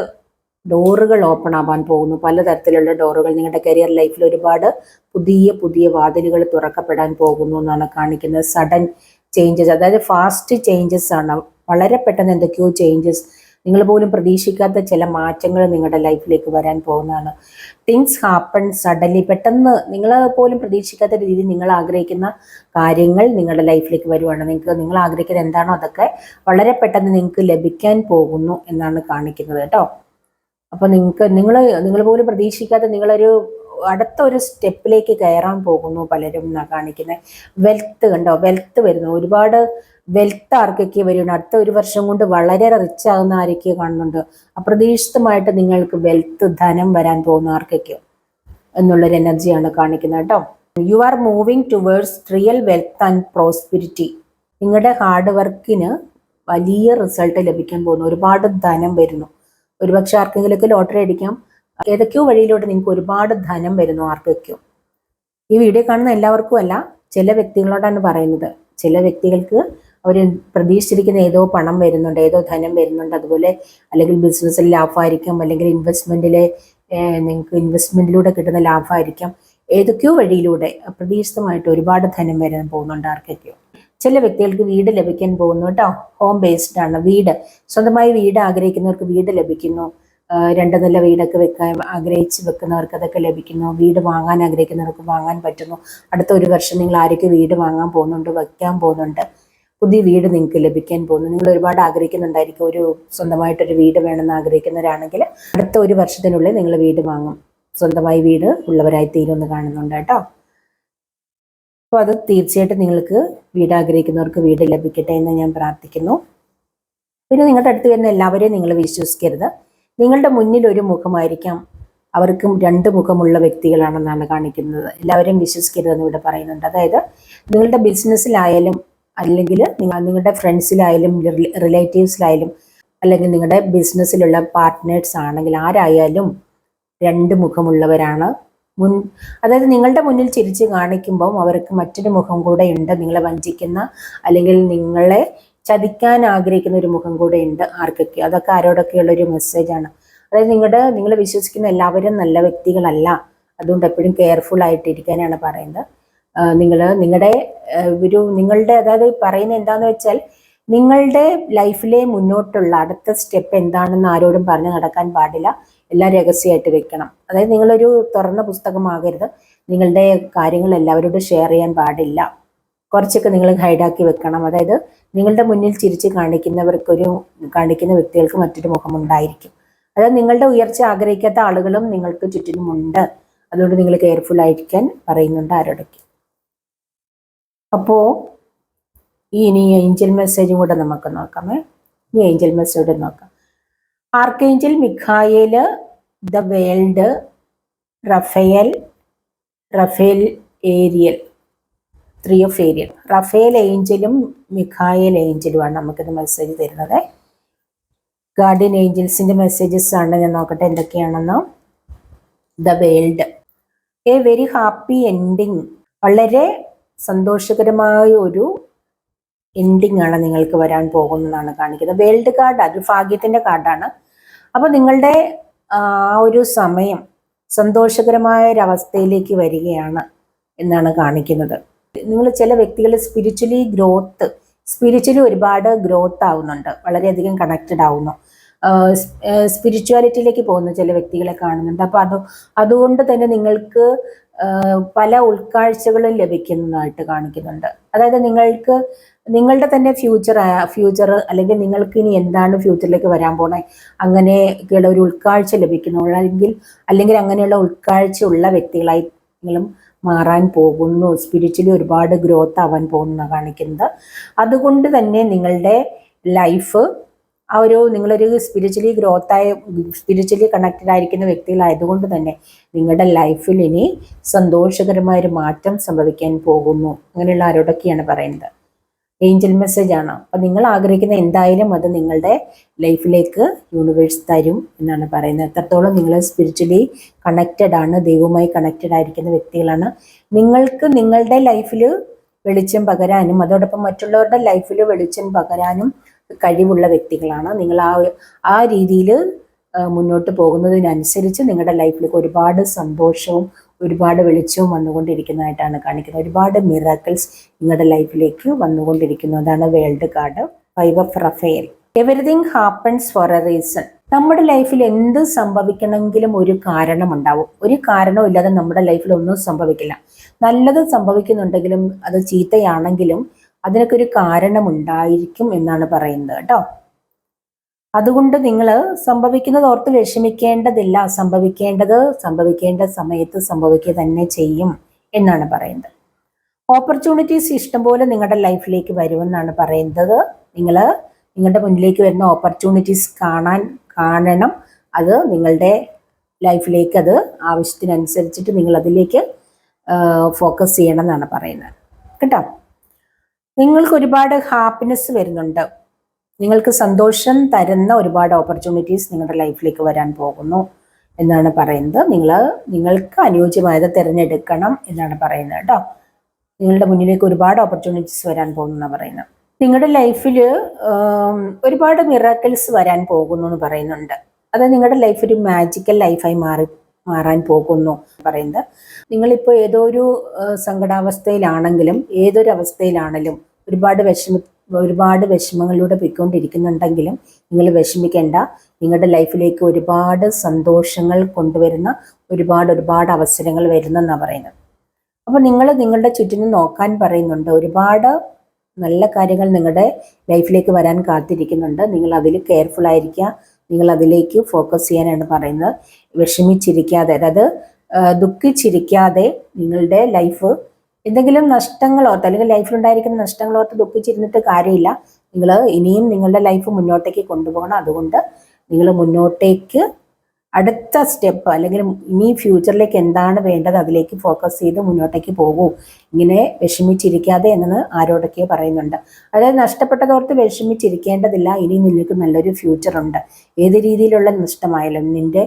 ഡോറുകൾ ഓപ്പൺ ആവാൻ പോകുന്നു. പലതരത്തിലുള്ള ഡോറുകൾ നിങ്ങളുടെ കരിയർ ലൈഫിൽ ഒരുപാട് പുതിയ പുതിയ വാതിലുകൾ തുറക്കപ്പെടാൻ പോകുന്നു എന്നാണ് കാണിക്കുന്നത്. സഡൻ ചേഞ്ചസ് അതായത് ഫാസ്റ്റ് ചേഞ്ചസ് ആണ്. വളരെ പെട്ടെന്ന് എന്തൊക്കെയോ ചേഞ്ചസ് നിങ്ങൾ പോലും പ്രതീക്ഷിക്കാത്ത ചില മാറ്റങ്ങൾ നിങ്ങളുടെ ലൈഫിലേക്ക് വരാൻ പോകുന്നതാണ്. തിങ്സ് ഹാപ്പൺ സഡൻലി പെട്ടെന്ന് നിങ്ങൾ പോലും പ്രതീക്ഷിക്കാത്ത രീതിയിൽ നിങ്ങൾ ആഗ്രഹിക്കുന്ന കാര്യങ്ങൾ നിങ്ങളുടെ ലൈഫിലേക്ക് വരുവാണ്. നിങ്ങൾക്ക് നിങ്ങൾ ആഗ്രഹിക്കുന്നത് എന്താണോ അതൊക്കെ വളരെ പെട്ടെന്ന് നിങ്ങൾക്ക് ലഭിക്കാൻ പോകുന്നു എന്നാണ് കാണിക്കുന്നത് കേട്ടോ. അപ്പോൾ നിങ്ങൾക്ക് നിങ്ങൾ നിങ്ങൾ പോലും പ്രതീക്ഷിക്കാതെ നിങ്ങളൊരു അടുത്ത ഒരു സ്റ്റെപ്പിലേക്ക് കയറാൻ പോകുന്നു പലരും കാണിക്കുന്നത് വെൽത്ത് കണ്ടോ? വെൽത്ത് വരുന്നു. ഒരുപാട് വെൽത്ത് ആർക്കൊക്കെ വരുന്നുണ്ട് അടുത്ത ഒരു വർഷം കൊണ്ട് വളരെ റിച്ച് ആകുന്ന ആരൊക്കെ കാണുന്നുണ്ട്. അപ്രതീക്ഷിതമായിട്ട് നിങ്ങൾക്ക് വെൽത്ത് ധനം വരാൻ പോകുന്ന ആർക്കൊക്കെയോ എന്നുള്ളൊരു എനർജിയാണ് കാണിക്കുന്നത് കേട്ടോ. You are moving towards real wealth and prosperity നിങ്ങളുടെ ഹാർഡ് വർക്കിന് വലിയ റിസൾട്ട് ലഭിക്കാൻ പോകുന്നു. ഒരുപാട് ധനം വരുന്നു. ഒരുപക്ഷെ ആർക്കെങ്കിലുമൊക്കെ ലോട്ടറി അടിക്കാം. ഏതൊക്കെയോ വഴിയിലൂടെ നിങ്ങൾക്ക് ഒരുപാട് ധനം വരുന്നു ആർക്കൊക്കെയോ. ഈ വീഡിയോ കാണുന്ന എല്ലാവർക്കും അല്ല ചില വ്യക്തികളോടാണ് പറയുന്നത്. ചില വ്യക്തികൾക്ക് അവർ പ്രതീക്ഷിച്ചിരിക്കുന്ന ഏതോ പണം വരുന്നുണ്ട് ഏതോ ധനം വരുന്നുണ്ട്. അതുപോലെ അല്ലെങ്കിൽ ബിസിനസ്സിൽ ലാഭമായിരിക്കാം അല്ലെങ്കിൽ ഇൻവെസ്റ്റ്മെന്റിലെ നിങ്ങൾക്ക് ഇൻവെസ്റ്റ്മെന്റിലൂടെ കിട്ടുന്ന ലാഭമായിരിക്കാം. ഏതൊക്കെയോ വഴിയിലൂടെ അപ്രതീക്ഷിതമായിട്ട് ഒരുപാട് ധനം വരാൻ പോകുന്നുണ്ട് ആർക്കൊക്കെയോ. ചില വ്യക്തികൾക്ക് വീട് ലഭിക്കാൻ പോകുന്നു കേട്ടോ. ഹോം ബേസ്ഡ് ആണ് വീട്. സ്വന്തമായി വീട് ആഗ്രഹിക്കുന്നവർക്ക് വീട് ലഭിക്കുന്നു. രണ്ട് നില വീടൊക്കെ വെക്കാൻ ആഗ്രഹിച്ച് വെക്കുന്നവർക്ക് അതൊക്കെ ലഭിക്കുന്നു. വീട് വാങ്ങാൻ ആഗ്രഹിക്കുന്നവർക്ക് വാങ്ങാൻ പറ്റുന്നു. അടുത്ത ഒരു വർഷം നിങ്ങൾ ആരൊക്കെ വീട് വാങ്ങാൻ പോകുന്നുണ്ട് വെക്കാൻ പോകുന്നുണ്ട് പുതിയ വീട് നിങ്ങൾക്ക് ലഭിക്കാൻ പോകുന്നു. നിങ്ങൾ ഒരുപാട് ആഗ്രഹിക്കുന്നുണ്ടായിരിക്കും. ഒരു സ്വന്തമായിട്ടൊരു വീട് വേണമെന്ന് ആഗ്രഹിക്കുന്നവരാണെങ്കിൽ അടുത്ത ഒരു വർഷത്തിനുള്ളിൽ നിങ്ങൾ വീട് വാങ്ങും. സ്വന്തമായി വീട് ഉള്ളവരായി തീരുമെന്ന് കാണുന്നുണ്ട് കേട്ടോ. അപ്പോൾ അത് തീർച്ചയായിട്ടും നിങ്ങൾക്ക് വീട് ആഗ്രഹിക്കുന്നവർക്ക് വീട് ലഭിക്കട്ടെ എന്ന് ഞാൻ പ്രാർത്ഥിക്കുന്നു. പിന്നെ നിങ്ങളുടെ അടുത്ത് വരുന്ന എല്ലാവരെയും നിങ്ങൾ വിശ്വസിക്കരുത്. നിങ്ങളുടെ മുന്നിൽ ഒരു മുഖമായിരിക്കാം. അവർക്കും രണ്ട് മുഖമുള്ള വ്യക്തികളാണെന്നാണ് കാണിക്കുന്നത്. എല്ലാവരെയും വിശ്വസിക്കരുതെന്ന് ഇവിടെ പറയുന്നുണ്ട്. അതായത് നിങ്ങളുടെ ബിസിനസ്സിലായാലും അല്ലെങ്കിൽ നിങ്ങൾ നിങ്ങളുടെ ഫ്രണ്ട്സിലായാലും റിലേറ്റീവ്സിലായാലും അല്ലെങ്കിൽ നിങ്ങളുടെ ബിസിനസ്സിലുള്ള പാർട്ട്നേഴ്സ് ആണെങ്കിൽ ആരായാലും രണ്ട് മുഖമുള്ളവരാണ്. മുൻ അതായത് നിങ്ങളുടെ മുന്നിൽ ചിരിച്ച് കാണിക്കുമ്പം അവർക്ക് മറ്റൊരു മുഖം കൂടെ ഉണ്ട് നിങ്ങളെ വഞ്ചിക്കുന്ന അല്ലെങ്കിൽ നിങ്ങളെ ചതിക്കാൻ ആഗ്രഹിക്കുന്ന ഒരു മുഖം കൂടെ ഉണ്ട് ആർക്കൊക്കെ. അതൊക്കെ ആരോടൊക്കെയുള്ള ഒരു മെസ്സേജാണ് അതായത് നിങ്ങളുടെ നിങ്ങൾ വിശ്വസിക്കുന്ന എല്ലാവരും നല്ല വ്യക്തികളല്ല. അതുകൊണ്ട് എപ്പോഴും കെയർഫുൾ ആയിട്ടിരിക്കാനാണ് പറയുന്നത്. നിങ്ങൾ നിങ്ങളുടെ ഒരു നിങ്ങളുടെ അതായത് പറയുന്നത് എന്താണെന്ന് വെച്ചാൽ നിങ്ങളുടെ ലൈഫിലെ മുന്നോട്ടുള്ള അടുത്ത സ്റ്റെപ്പ് എന്താണെന്ന് ആരോടും പറഞ്ഞു നടക്കാൻ പാടില്ല. എല്ലാം രഹസ്യമായിട്ട് വെക്കണം. അതായത് നിങ്ങളൊരു തുറന്ന പുസ്തകമാകരുത്. നിങ്ങളുടെ കാര്യങ്ങൾ എല്ലാവരോടും ഷെയർ ചെയ്യാൻ പാടില്ല. കുറച്ചൊക്കെ നിങ്ങൾ ഹൈഡാക്കി വെക്കണം. അതായത് നിങ്ങളുടെ മുന്നിൽ ചിരിച്ച് കാണിക്കുന്നവർക്കൊരു കാണിക്കുന്ന വ്യക്തികൾക്ക് മറ്റൊരു മുഖമുണ്ടായിരിക്കും. അതായത് നിങ്ങളുടെ ഉയർച്ച ആഗ്രഹിക്കാത്ത ആളുകളും നിങ്ങൾക്ക് ചുറ്റിനുമുണ്ട്. അതുകൊണ്ട് നിങ്ങൾ കെയർഫുൾ ആയിരിക്കാൻ പറയുന്നുണ്ട് ആരോടൊക്കെ. അപ്പോൾ ഈ ഇനി ഏഞ്ചൽ മെസ്സേജും കൂടെ നമുക്ക് നോക്കാമേ ഈ ഏഞ്ചൽ മെസ്സേജ് നോക്കാം. Archangel Michael the world Raphael Raphael Ariel three of Ariel Raphael ഏഞ്ചലും Michael ഏഞ്ചലുമാണ് നമുക്കിത് മെസ്സേജ് തരുന്നത്. ഗാർഡിയൻ ഏഞ്ചൽസിന്റെ മെസ്സേജസ് ആണ്. ഞാൻ നോക്കട്ടെ എന്തൊക്കെയാണെന്ന്. The world. A very happy ending വളരെ സന്തോഷകരമായ ഒരു എൻഡിങ് ആണ് നിങ്ങൾക്ക് വരാൻ പോകുന്നതാണ് കാണിക്കുന്നത്. വേൾഡ് കാർഡ് അത് ഭാഗ്യത്തിന്റെ കാർഡാണ് അപ്പോൾ നിങ്ങളുടെ ആ ഒരു സമയം സന്തോഷകരമായ ഒരു അവസ്ഥയിലേക്ക് വരികയാണ് എന്നാണ് കാണിക്കുന്നത്. നിങ്ങൾ ചില വ്യക്തികൾ സ്പിരിച്വലി ഗ്രോത്ത് സ്പിരിച്വലി ഒരുപാട് ഗ്രോത്ത് ആവുന്നുണ്ട്. വളരെയധികം കണക്റ്റഡ് ആവുന്നു. സ്പിരിച്വാലിറ്റിയിലേക്ക് പോകുന്ന ചില വ്യക്തികളെ കാണുന്നുണ്ട്. അപ്പോൾ അത് അതുകൊണ്ട് തന്നെ നിങ്ങൾക്ക് പല ഉൾക്കാഴ്ചകളും ലഭിക്കുന്നതായിട്ട് കാണിക്കുന്നുണ്ട്. അതായത് നിങ്ങൾക്ക് നിങ്ങളുടെ തന്നെ ഫ്യൂച്ചർ ഫ്യൂച്ചർ അല്ലെങ്കിൽ നിങ്ങൾക്ക് ഇനി എന്താണ് ഫ്യൂച്ചറിലേക്ക് വരാൻ പോണേ അങ്ങനെയൊക്കെയുള്ള ഒരു ഉൾക്കാഴ്ച ലഭിക്കുന്നു അല്ലെങ്കിൽ അല്ലെങ്കിൽ അങ്ങനെയുള്ള ഉൾക്കാഴ്ച ഉള്ള വ്യക്തികളായി നിങ്ങളും മാറാൻ പോകുന്നു. സ്പിരിച്വലി ഒരുപാട് ഗ്രോത്ത് ആവാൻ പോകുന്ന കാണിക്കുന്നത്. അതുകൊണ്ട് തന്നെ നിങ്ങളുടെ ലൈഫ് ആ ഒരു നിങ്ങളൊരു സ്പിരിച്വലി ഗ്രോത്തായ സ്പിരിച്വലി കണക്റ്റഡ് ആയിരിക്കുന്ന വ്യക്തികളായതുകൊണ്ട് തന്നെ നിങ്ങളുടെ ലൈഫിൽ ഇനി സന്തോഷകരമായ ഒരു മാറ്റം സംഭവിക്കാൻ പോകുന്നു. അങ്ങനെയുള്ള ആരോടൊക്കെയാണ് പറയുന്നത്. ഏഞ്ചൽ മെസ്സേജ് ആണ്. അപ്പം നിങ്ങൾ ആഗ്രഹിക്കുന്ന എന്തായാലും അത് നിങ്ങളുടെ ലൈഫിലേക്ക് യൂണിവേഴ്സ് തരും എന്നാണ് പറയുന്നത്. എത്രത്തോളം നിങ്ങൾ സ്പിരിച്വലി കണക്റ്റഡ് ആണ് ദൈവവുമായി കണക്റ്റഡ് ആയിരിക്കുന്ന വ്യക്തികളാണ്. നിങ്ങൾക്ക് നിങ്ങളുടെ ലൈഫിൽ വെളിച്ചം പകരാനും അതോടൊപ്പം മറ്റുള്ളവരുടെ ലൈഫിൽ വെളിച്ചം പകരാനും കഴിവുള്ള വ്യക്തികളാണ്. നിങ്ങൾ ആ ആ രീതിയിൽ മുന്നോട്ട് പോകുന്നതിനനുസരിച്ച് നിങ്ങളുടെ ലൈഫിലേക്ക് ഒരുപാട് സന്തോഷവും ഒരുപാട് വെളിച്ചവും വന്നുകൊണ്ടിരിക്കുന്നതായിട്ടാണ് കാണിക്കുന്നത്. ഒരുപാട് മിറാക്കിൾസ് നിങ്ങളുടെ ലൈഫിലേക്ക് വന്നുകൊണ്ടിരിക്കുന്നു. അതാണ് world card. Five of Raphael everything happens for a reason നമ്മുടെ ലൈഫിൽ എന്ത് സംഭവിക്കണമെങ്കിലും ഒരു കാരണമുണ്ടാവും ഒരു കാരണവും നമ്മുടെ ലൈഫിൽ ഒന്നും സംഭവിക്കില്ല. നല്ലത് സംഭവിക്കുന്നുണ്ടെങ്കിലും അത് ചീത്തയാണെങ്കിലും അതിനൊക്കെ ഒരു കാരണമുണ്ടായിരിക്കും എന്നാണ് പറയുന്നത് കേട്ടോ. അതുകൊണ്ട് നിങ്ങൾ സംഭവിക്കുന്നത് ഓർത്ത് വിഷമിക്കേണ്ടതില്ല. സംഭവിക്കേണ്ടത് സംഭവിക്കേണ്ട സമയത്ത് സംഭവിക്കുക തന്നെ ചെയ്യും എന്നാണ് പറയുന്നത്. ഓപ്പർച്യൂണിറ്റീസ് ഇഷ്ടംപോലെ നിങ്ങളുടെ ലൈഫിലേക്ക് വരുമെന്നാണ് പറയുന്നത്. നിങ്ങൾ നിങ്ങളുടെ മുന്നിലേക്ക് വരുന്ന ഓപ്പർച്യൂണിറ്റീസ് കാണാൻ കാണണം. അത് നിങ്ങളുടെ ലൈഫിലേക്ക് അത് ആവശ്യത്തിനനുസരിച്ചിട്ട് നിങ്ങൾ അതിലേക്ക് ഫോക്കസ് ചെയ്യണം എന്നാണ് പറയുന്നത്. കേട്ടോ? നിങ്ങൾക്ക് ഒരുപാട് ഹാപ്പിനെസ് വരുന്നുണ്ട്. നിങ്ങൾക്ക് സന്തോഷം തരുന്ന ഒരുപാട് ഓപ്പർച്യൂണിറ്റീസ് നിങ്ങളുടെ ലൈഫിലേക്ക് വരാൻ പോകുന്നു എന്നാണ് പറയുന്നത്. നിങ്ങൾ നിങ്ങൾക്ക് അനുയോജ്യമായത് തിരഞ്ഞെടുക്കണം എന്നാണ് പറയുന്നത് കേട്ടോ. നിങ്ങളുടെ മുന്നിലേക്ക് ഒരുപാട് ഓപ്പർച്യൂണിറ്റീസ് വരാൻ പോകുന്നു പറയുന്നത്. നിങ്ങളുടെ ലൈഫിൽ ഒരുപാട് മിറാക്കിൾസ് വരാൻ പോകുന്നു എന്ന് പറയുന്നുണ്ട്. അത് നിങ്ങളുടെ ലൈഫ് ഒരു മാജിക്കൽ ലൈഫായി മാറി മാറാൻ പോകുന്നു പറയുന്നത്. നിങ്ങളിപ്പോൾ ഏതോ ഒരു സങ്കടാവസ്ഥയിലാണെങ്കിലും ഏതൊരു അവസ്ഥയിലാണെങ്കിലും ഒരുപാട് വിഷമ ഒരുപാട് വിഷമങ്ങളിലൂടെ പോയിക്കൊണ്ടിരിക്കുന്നുണ്ടെങ്കിലും നിങ്ങൾ വിഷമിക്കേണ്ട. നിങ്ങളുടെ ലൈഫിലേക്ക് ഒരുപാട് സന്തോഷങ്ങൾ കൊണ്ടുവരുന്ന ഒരുപാട് ഒരുപാട് അവസരങ്ങൾ വരുന്നെന്നാണ് പറയുന്നത്. അപ്പോൾ നിങ്ങൾ നിങ്ങളുടെ ചുറ്റിനും നോക്കാൻ പറയുന്നുണ്ട്. ഒരുപാട് നല്ല കാര്യങ്ങൾ നിങ്ങളുടെ ലൈഫിലേക്ക് വരാൻ കാത്തിരിക്കുന്നുണ്ട്. നിങ്ങൾ അതിൽ കെയർഫുൾ ആയിരിക്കുക. നിങ്ങൾ അതിലേക്ക് ഫോക്കസ് ചെയ്യാനാണ് പറയുന്നത്. വിഷമിച്ചിരിക്കാതെ അതായത് ദുഃഖിച്ചിരിക്കാതെ നിങ്ങളുടെ ലൈഫ് എന്തെങ്കിലും നഷ്ടങ്ങളോർത്ത് അല്ലെങ്കിൽ ലൈഫിലുണ്ടായിരിക്കുന്ന നഷ്ടങ്ങളോർത്ത് ദുഃഖിച്ചിരുന്നിട്ട് കാര്യമില്ല. നിങ്ങൾ ഇനിയും നിങ്ങളുടെ ലൈഫ് മുന്നോട്ടേക്ക് കൊണ്ടുപോകണം. അതുകൊണ്ട് നിങ്ങൾ മുന്നോട്ടേക്ക് അടുത്ത സ്റ്റെപ്പ് അല്ലെങ്കിൽ ഇനി ഫ്യൂച്ചറിലേക്ക് എന്താണ് വേണ്ടത് അതിലേക്ക് ഫോക്കസ് ചെയ്ത് മുന്നോട്ടേക്ക് പോകൂ. ഇങ്ങനെ വിഷമിച്ചിരിക്കാതെ എന്നത് ആരോടൊക്കെ പറയുന്നുണ്ട്. അതായത് നഷ്ടപ്പെട്ടതോർത്ത് വിഷമിച്ചിരിക്കേണ്ടതില്ല. ഇനി നിങ്ങൾക്ക് നല്ലൊരു ഫ്യൂച്ചറുണ്ട് ഏത് രീതിയിലുള്ള നഷ്ടമായാലും നിന്റെ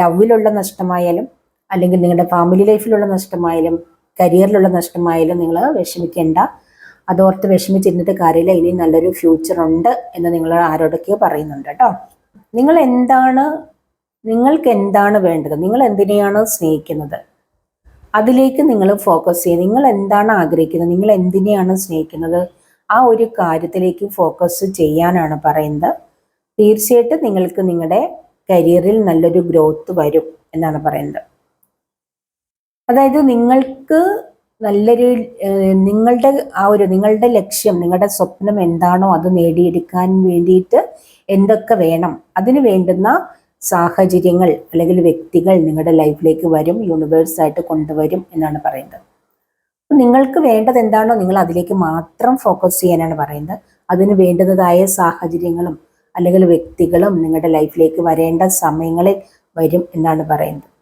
ലവിലുള്ള നഷ്ടമായാലും അല്ലെങ്കിൽ നിങ്ങളുടെ ഫാമിലി ലൈഫിലുള്ള നഷ്ടമായാലും കരിയറിലുള്ള നഷ്ടമായാലും നിങ്ങൾ വിഷമിക്കേണ്ട. അതോർത്ത് വിഷമിച്ചിരുന്നിട്ട് കാര്യമില്ല. ഇനി നല്ലൊരു ഫ്യൂച്ചർ ഉണ്ട് എന്ന് നിങ്ങൾ ആരോടൊക്കെയോ പറയുന്നുണ്ട് കേട്ടോ. നിങ്ങൾ എന്താണ് നിങ്ങൾക്ക് എന്താണ് വേണ്ടത്? നിങ്ങൾ എന്തിനെയാണ് സ്നേഹിക്കുന്നത്? അതിലേക്ക് നിങ്ങൾ ഫോക്കസ് ചെയ്യുക. നിങ്ങൾ എന്താണ് ആഗ്രഹിക്കുന്നത്? നിങ്ങൾ എന്തിനെയാണ് സ്നേഹിക്കുന്നത്? ആ ഒരു കാര്യത്തിലേക്ക് ഫോക്കസ് ചെയ്യാനാണ് പറയുന്നത്. തീർച്ചയായിട്ടും നിങ്ങൾക്ക് നിങ്ങളുടെ കരിയറിൽ നല്ലൊരു ഗ്രോത്ത് വരും എന്നാണ് പറയുന്നത്. അതായത് നിങ്ങൾക്ക് നല്ലൊരു നിങ്ങളുടെ ആ ഒരു നിങ്ങളുടെ ലക്ഷ്യം നിങ്ങളുടെ സ്വപ്നം എന്താണോ അത് നേടിയെടുക്കാൻ വേണ്ടിയിട്ട് എന്തൊക്കെ വേണം അതിന് വേണ്ടുന്ന സാഹചര്യങ്ങൾ അല്ലെങ്കിൽ വ്യക്തികൾ നിങ്ങളുടെ ലൈഫിലേക്ക് വരും യൂണിവേഴ്സായിട്ട് കൊണ്ടുവരും എന്നാണ് പറയുന്നത്. നിങ്ങൾക്ക് വേണ്ടത് എന്താണോ നിങ്ങൾ അതിലേക്ക് മാത്രം ഫോക്കസ് ചെയ്യാനാണ് പറയുന്നത്. അതിന് വേണ്ടുന്നതായ സാഹചര്യങ്ങളും അല്ലെങ്കിൽ വ്യക്തികളും നിങ്ങളുടെ ലൈഫിലേക്ക് വരേണ്ട സമയങ്ങളിൽ വരും എന്നാണ് പറയുന്നത്.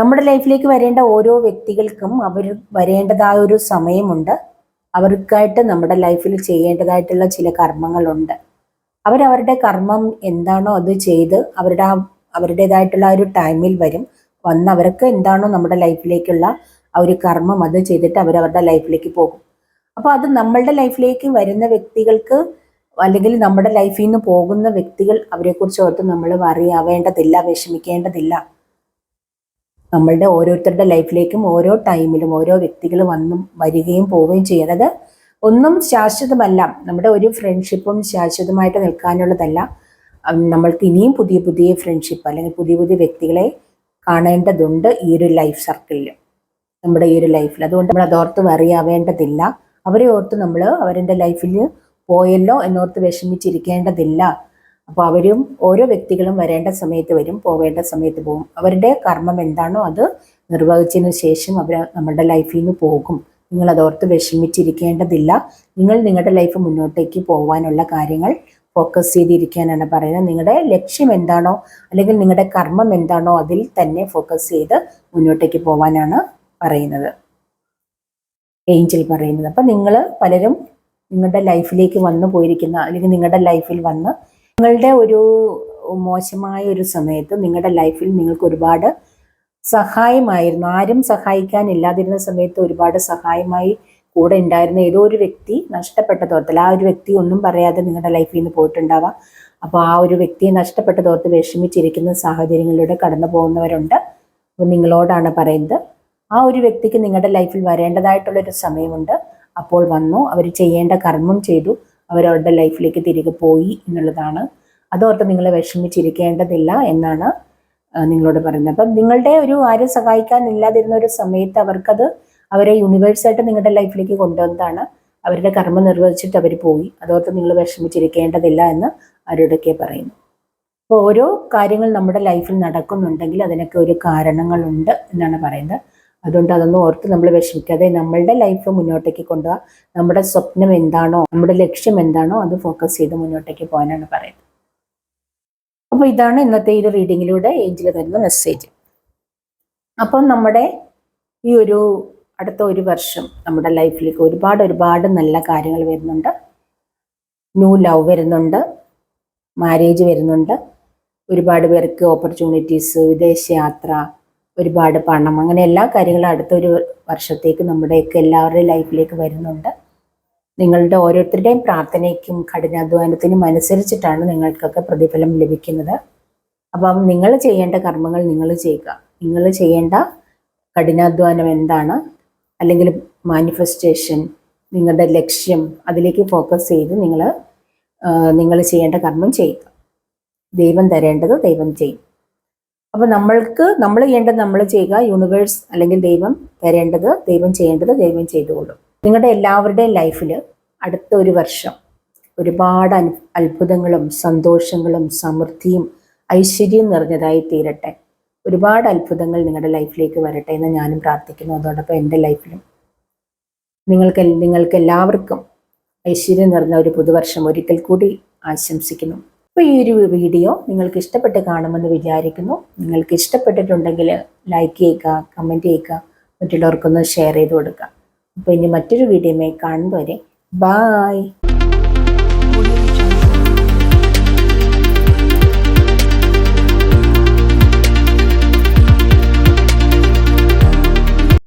നമ്മുടെ ലൈഫിലേക്ക് വരേണ്ട ഓരോ വ്യക്തികൾക്കും അവർ വരേണ്ടതായ ഒരു സമയമുണ്ട്. അവർക്കായിട്ട് നമ്മുടെ ലൈഫിൽ ചെയ്യേണ്ടതായിട്ടുള്ള ചില കർമ്മങ്ങളുണ്ട്. അവരവരുടെ കർമ്മം എന്താണോ അത് ചെയ്ത് അവരുടെ ആ അവരുടേതായിട്ടുള്ള ഒരു ടൈമിൽ വരും. വന്ന് അവർക്ക് എന്താണോ നമ്മുടെ ലൈഫിലേക്കുള്ള ആ ഒരു കർമ്മം അത് ചെയ്തിട്ട് അവരവരുടെ ലൈഫിലേക്ക് പോകും. അപ്പോൾ അത് നമ്മളുടെ ലൈഫിലേക്ക് വരുന്ന വ്യക്തികൾക്ക് അല്ലെങ്കിൽ നമ്മുടെ ലൈഫിൽ നിന്ന് പോകുന്ന വ്യക്തികൾ അവരെക്കുറിച്ച് ഓർത്ത് നമ്മൾ അറിയാവേണ്ടതില്ല വിഷമിക്കേണ്ടതില്ല. നമ്മളുടെ ഓരോരുത്തരുടെ ലൈഫിലേക്കും ഓരോ ടൈമിലും ഓരോ വ്യക്തികൾ വന്നും വരികയും പോവുകയും ചെയ്യുന്നത് ഒന്നും ശാശ്വതമല്ല. നമ്മുടെ ഒരു ഫ്രണ്ട്ഷിപ്പും ശാശ്വതമായിട്ട് നിൽക്കാനുള്ളതല്ല. നമ്മൾക്ക് ഇനിയും പുതിയ പുതിയ ഫ്രണ്ട്ഷിപ്പ് അല്ലെങ്കിൽ പുതിയ പുതിയ വ്യക്തികളെ കാണേണ്ടതുണ്ട് ഈ ഒരു ലൈഫ് സർക്കിളിൽ നമ്മുടെ ഈ ഒരു ലൈഫിൽ അതുകൊണ്ട് നമ്മൾ അതോർത്ത് അറിയാവേണ്ടതില്ല അവരെ ഓർത്ത് നമ്മൾ അവരുടെ ലൈഫിൽ പോയല്ലോ എന്നോർത്ത് വിഷമിച്ചിരിക്കേണ്ടതില്ല. അപ്പോൾ അവരും ഓരോ വ്യക്തികളും വരേണ്ട സമയത്ത് വരും പോവേണ്ട സമയത്ത് പോകും. അവരുടെ കർമ്മം എന്താണോ അത് നിർവഹിച്ചതിന് ശേഷം അവർ നമ്മുടെ ലൈഫിൽ നിന്ന് പോകും. നിങ്ങൾ അതോർത്ത് വിഷമിച്ചിരിക്കേണ്ടതില്ല. നിങ്ങൾ നിങ്ങളുടെ ലൈഫ് മുന്നോട്ടേക്ക് പോകാനുള്ള കാര്യങ്ങൾ ഫോക്കസ് ചെയ്തിരിക്കാനാണ് പറയുന്നത്. നിങ്ങളുടെ ലക്ഷ്യം എന്താണോ അല്ലെങ്കിൽ നിങ്ങളുടെ കർമ്മം എന്താണോ അതിൽ തന്നെ ഫോക്കസ് ചെയ്ത് മുന്നോട്ടേക്ക് പോകാനാണ് പറയുന്നത്. ഏഞ്ചൽ പറയുന്നത്. അപ്പം നിങ്ങൾ പലരും നിങ്ങളുടെ ലൈഫിലേക്ക് വന്നു പോയിരിക്കുന്ന അല്ലെങ്കിൽ നിങ്ങളുടെ ലൈഫിൽ വന്ന് നിങ്ങളുടെ ഒരു മോശമായ ഒരു സമയത്ത് നിങ്ങളുടെ ലൈഫിൽ നിങ്ങൾക്ക് ഒരുപാട് സഹായമായിരുന്നു. ആരും സഹായിക്കാനില്ലാതിരുന്ന സമയത്ത് ഒരുപാട് സഹായമായി കൂടെ ഉണ്ടായിരുന്ന ഏതോ ഒരു വ്യക്തി നഷ്ടപ്പെട്ട തോർത്തിൽ ആ ഒരു വ്യക്തി ഒന്നും പറയാതെ നിങ്ങളുടെ ലൈഫിൽ നിന്ന് പോയിട്ടുണ്ടാവാം. അപ്പോൾ ആ ഒരു വ്യക്തിയെ നഷ്ടപ്പെട്ട തോർത്ത് വിഷമിച്ചിരിക്കുന്ന സാഹചര്യങ്ങളിലൂടെ കടന്നു പോകുന്നവരുണ്ട്. അപ്പോൾ നിങ്ങളോടാണ് പറയുന്നത്. ആ ഒരു വ്യക്തിക്ക് നിങ്ങളുടെ ലൈഫിൽ വരേണ്ടതായിട്ടുള്ളൊരു സമയമുണ്ട്. അപ്പോൾ വന്നു അവർ ചെയ്യേണ്ട കർമ്മം ചെയ്തു. അവരവരുടെ ലൈഫിലേക്ക് തിരികെ പോയി എന്നുള്ളതാണ്. അതോർത്ത് നിങ്ങൾ വിഷമിച്ചിരിക്കേണ്ടതില്ല എന്നാണ് നിങ്ങളോട് പറയുന്നത്. അപ്പം നിങ്ങളുടെ ഒരു ആരും സഹായിക്കാൻ ഇല്ലാതിരുന്ന ഒരു സമയത്ത് അവർക്കത് അവരെ യൂണിവേഴ്സായിട്ട് നിങ്ങളുടെ ലൈഫിലേക്ക് കൊണ്ടുവന്നതാണ്. അവരുടെ കർമ്മം നിർവഹിച്ചിട്ട് അവർ പോയി. അതോർത്ത് നിങ്ങൾ വിഷമിച്ചിരിക്കേണ്ടതില്ല എന്ന് അവരോടൊക്കെ പറയുന്നു. അപ്പോൾ ഓരോ കാര്യങ്ങൾ നമ്മുടെ ലൈഫിൽ നടക്കുന്നുണ്ടെങ്കിൽ അതിനൊക്കെ ഒരു കാരണങ്ങളുണ്ട് എന്നാണ് പറയുന്നത്. അതുകൊണ്ട് അതൊന്നും ഓർത്ത് നമ്മൾ വിഷമിക്കാതെ നമ്മളുടെ ലൈഫ് മുന്നോട്ടേക്ക് കൊണ്ടുപോകാം നമ്മുടെ സ്വപ്നം എന്താണോ നമ്മുടെ ലക്ഷ്യം എന്താണോ അത് ഫോക്കസ് ചെയ്ത് മുന്നോട്ടേക്ക് പോകാനാണ് പറയുന്നത്. അപ്പോൾ ഇതാണ് ഇന്നത്തെ ഈ റീഡിങ്ങിലൂടെ ഏഞ്ചിൽ തരുന്ന മെസ്സേജ് അപ്പം നമ്മുടെ ഈ ഒരു അടുത്ത ഒരു വർഷം നമ്മുടെ ലൈഫിലേക്ക് ഒരുപാട് ഒരുപാട് നല്ല കാര്യങ്ങൾ വരുന്നുണ്ട്. ന്യൂ ലവ് വരുന്നുണ്ട്. മാരേജ് വരുന്നുണ്ട്. ഒരുപാട് പേർക്ക് ഓപ്പർച്യൂണിറ്റീസ് വിദേശയാത്ര ഒരുപാട് പണം അങ്ങനെ എല്ലാ കാര്യങ്ങളും അടുത്തൊരു വർഷത്തേക്ക് നമ്മുടെയൊക്കെ എല്ലാവരുടെയും ലൈഫിലേക്ക് വരുന്നുണ്ട്. നിങ്ങളുടെ ഓരോരുത്തരുടെയും പ്രാർത്ഥനയ്ക്കും കഠിനാധ്വാനത്തിനും അനുസരിച്ചിട്ടാണ് നിങ്ങൾക്കൊക്കെ പ്രതിഫലം ലഭിക്കുന്നത്. അപ്പം നിങ്ങൾ ചെയ്യേണ്ട കർമ്മങ്ങൾ നിങ്ങൾ ചെയ്യുക. നിങ്ങൾ ചെയ്യേണ്ട കഠിനാധ്വാനം എന്താണ്? അല്ലെങ്കിൽ മാനിഫെസ്റ്റേഷൻ നിങ്ങളുടെ ലക്ഷ്യം അതിലേക്ക് ഫോക്കസ് ചെയ്ത് നിങ്ങൾ നിങ്ങൾ ചെയ്യേണ്ട കർമ്മം ചെയ്യുക. ദൈവം തരേണ്ടത് ദൈവം ചെയ്യും. അപ്പോൾ നമ്മൾക്ക് നമ്മൾ ചെയ്യേണ്ടത് നമ്മൾ ചെയ്യുക യൂണിവേഴ്സ് അല്ലെങ്കിൽ ദൈവം തരേണ്ടത് ദൈവം ചെയ്യേണ്ടത് ദൈവം ചെയ്തുകൊള്ളും. നിങ്ങളുടെ എല്ലാവരുടെയും ലൈഫിൽ അടുത്ത ഒരു വർഷം ഒരുപാട് അത്ഭുതങ്ങളും സന്തോഷങ്ങളും സമൃദ്ധിയും ഐശ്വര്യവും നിറഞ്ഞതായി തീരട്ടെ. ഒരുപാട് അത്ഭുതങ്ങൾ നിങ്ങളുടെ ലൈഫിലേക്ക് വരട്ടെ എന്ന് ഞാനും പ്രാർത്ഥിക്കുന്നു. അതോടൊപ്പം എന്റെ ലൈഫിലും നിങ്ങൾക്ക് നിങ്ങൾക്ക് എല്ലാവർക്കും ഐശ്വര്യം നിറഞ്ഞ ഒരു പുതുവർഷം ഒരിക്കൽ കൂടി ആശംസിക്കുന്നു. അപ്പോൾ ഈ ഒരു വീഡിയോ നിങ്ങൾക്ക് ഇഷ്ടപ്പെട്ട് കാണുമെന്ന് വിചാരിക്കുന്നു. നിങ്ങൾക്ക് ഇഷ്ടപ്പെട്ടിട്ടുണ്ടെങ്കിൽ ലൈക്ക് ചെയ്യുക കമന്റ് ചെയ്യുക മറ്റുള്ളവർക്കൊന്ന് ഷെയർ ചെയ്ത് കൊടുക്കുക. അപ്പോൾ ഇനി മറ്റൊരു വീഡിയോയുമായി കാണുന്നവരെ ബായ്